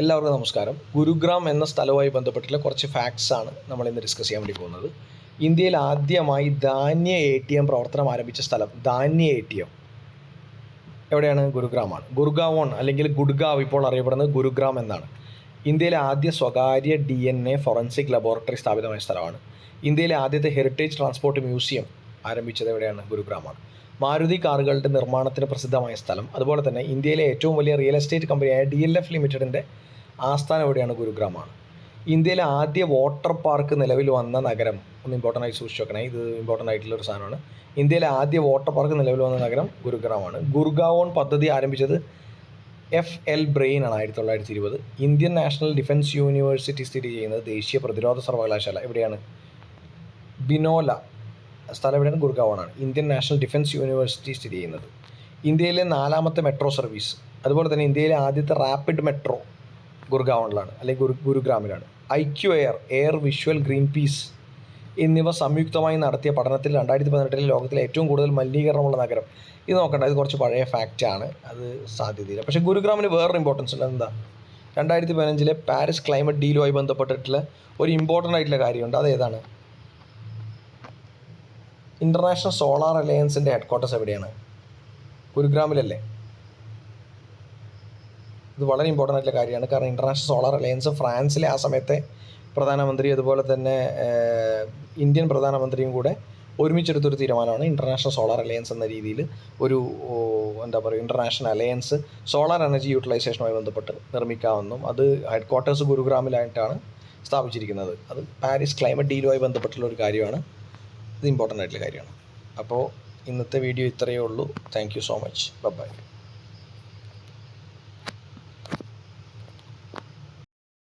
എല്ലാവർക്കും നമസ്കാരം. ഗുരുഗ്രാം എന്ന സ്ഥലവുമായി ബന്ധപ്പെട്ടുള്ള കുറച്ച് ഫാക്ട്സ് ആണ് നമ്മൾ ഇന്ന് ഡിസ്കസ് ചെയ്യാൻ വേണ്ടി പോകുന്നത്. ഇന്ത്യയിൽ ആദ്യമായി ധാന്യ എ ടി എം പ്രവർത്തനം ആരംഭിച്ച സ്ഥലം ധാന്യ എ ടി എം എവിടെയാണ്? ഗുരുഗ്രാമാണ്. ഗുർഗാവോൺ അല്ലെങ്കിൽ ഗുഡ്ഗാവ് ഇപ്പോൾ അറിയപ്പെടുന്നത് ഗുരുഗ്രാം എന്നാണ്. ഇന്ത്യയിലെ ആദ്യ സ്വകാര്യ D N A forensic laboratory സ്ഥാപിതമായ സ്ഥലമാണ്. ഇന്ത്യയിലെ ആദ്യത്തെ ഹെറിറ്റേജ് ട്രാൻസ്പോർട്ട് മ്യൂസിയം ആരംഭിച്ചത് എവിടെയാണ്? ഗുരുഗ്രാമാണ്. മാരുതി കാറുകളുടെ നിർമ്മാണത്തിന് പ്രസിദ്ധമായ സ്ഥലം. അതുപോലെ തന്നെ ഇന്ത്യയിലെ ഏറ്റവും വലിയ റിയൽ എസ്റ്റേറ്റ് കമ്പനിയായ ഡി എൽ എഫ് ലിമിറ്റഡിന്റെ ആസ്ഥാനം എവിടെയാണ്? ഗുരുഗ്രാമാണ് ഇന്ത്യയിലെ ആദ്യ വാട്ടർ പാർക്ക് നിലവിൽ വന്ന നഗരം ഒന്ന് ഇമ്പോർട്ടന്റ് ആയി സൂക്ഷിച്ച് വെക്കണേ. ഇത് ഇമ്പോർട്ടന്റ് ആയിട്ടുള്ള ഒരു സാധനമാണ്. ഇന്ത്യയിലെ ആദ്യ വാട്ടർ പാർക്ക് നിലവിൽ വന്ന നഗരം ഗുരുഗ്രാമാണ് ഗുർഗാവോൺ പദ്ധതി ആരംഭിച്ചത് എഫ് എൽ ബ്രെയിൻ ആണ് ആയിരത്തി തൊള്ളായിരത്തി ഇരുപത് ഇന്ത്യൻ നാഷണൽ ഡിഫൻസ് യൂണിവേഴ്സിറ്റി സ്ഥിതി ചെയ്യുന്നത് ദേശീയ പ്രതിരോധ സർവകലാശാല. എവിടെയാണ്? ബിനോല. സ്ഥലം എവിടെയാണ് ഗുർഗാവോണാണ്. ഇന്ത്യൻ നാഷണൽ ഡിഫൻസ് യൂണിവേഴ്സിറ്റി സ്ഥിതി ചെയ്യുന്നത്. ഇന്ത്യയിലെ നാലാമത്തെ മെട്രോ സർവീസ് അതുപോലെ തന്നെ ഇന്ത്യയിലെ ആദ്യത്തെ റാപ്പിഡ് മെട്രോ ഗുർഗാവണിലാണ് അല്ലെങ്കിൽ ഗുരു ഗുരുഗ്രാമിലാണ്. I Q Air Air Visual Greenpeace എന്നിവ സംയുക്തമായി നടത്തിയ പഠനത്തിൽ രണ്ടായിരത്തി പതിനെട്ടിലെ ലോകത്തിലെ ഏറ്റവും കൂടുതൽ മലിനീകരണമുള്ള നഗരം. ഇത് നോക്കണ്ട ഇത് കുറച്ച് പഴയ ഫാക്റ്റാണ് അത് സാധ്യതയില്ല. പക്ഷേ ഗുരുഗ്രാമിന് വേറൊരു ഇമ്പോർട്ടൻസ് ഉണ്ട്. എന്താ? രണ്ടായിരത്തി പതിനഞ്ചിലെ പാരീസ് ക്ലൈമറ്റ് ഡീലുമായി ബന്ധപ്പെട്ടിട്ടുള്ള ഒരു ഇമ്പോർട്ടന്റ് ആയിട്ടുള്ള കാര്യമുണ്ട്. അതേതാണ് ഇന്റർനാഷണൽ സോളാർ അലയൻസിന്റെ ഹെഡ് ക്വാർട്ടേഴ്സ് എവിടെയാണ്? ഗുരുഗ്രാമിലല്ലേ? ഇത് വളരെ ഇമ്പോർട്ടന്റ് ആയിട്ടുള്ള കാര്യമാണ്. കാരണം ഇന്റർനാഷണൽ സോളാർ അലയൻസ് ഫ്രാൻസിലെ ആ സമയത്തെ പ്രധാനമന്ത്രി അതുപോലെ തന്നെ ഇന്ത്യൻ പ്രധാനമന്ത്രിയും കൂടെ ഒരുമിച്ചെടുത്തൊരു തീരുമാനമാണ് ഇന്റർനാഷണൽ സോളാർ അലയൻസ് എന്ന രീതിയിൽ ഒരു എന്താ പറയുക ഇന്റർനാഷണൽ അലയൻസ് സോളാർ എനർജി യൂട്ടിലൈസേഷനുമായി ബന്ധപ്പെട്ട് നിർമ്മിക്കാമെന്നും അത് ഹെഡ് ക്വാർട്ടേഴ്സ് ഗുരുഗ്രാമിലായിട്ടാണ് സ്ഥാപിച്ചിരിക്കുന്നത്. അത് പാരീസ് ക്ലൈമറ്റ് ഡീലുമായി ബന്ധപ്പെട്ടുള്ള ഒരു കാര്യമാണ്. ഇത് ഇമ്പോർട്ടന്റ് ആയിട്ടുള്ള കാര്യമാണ്. അപ്പോൾ ഇന്നത്തെ വീഡിയോ ഇത്രയേ ഉള്ളൂ. Thank you so much bye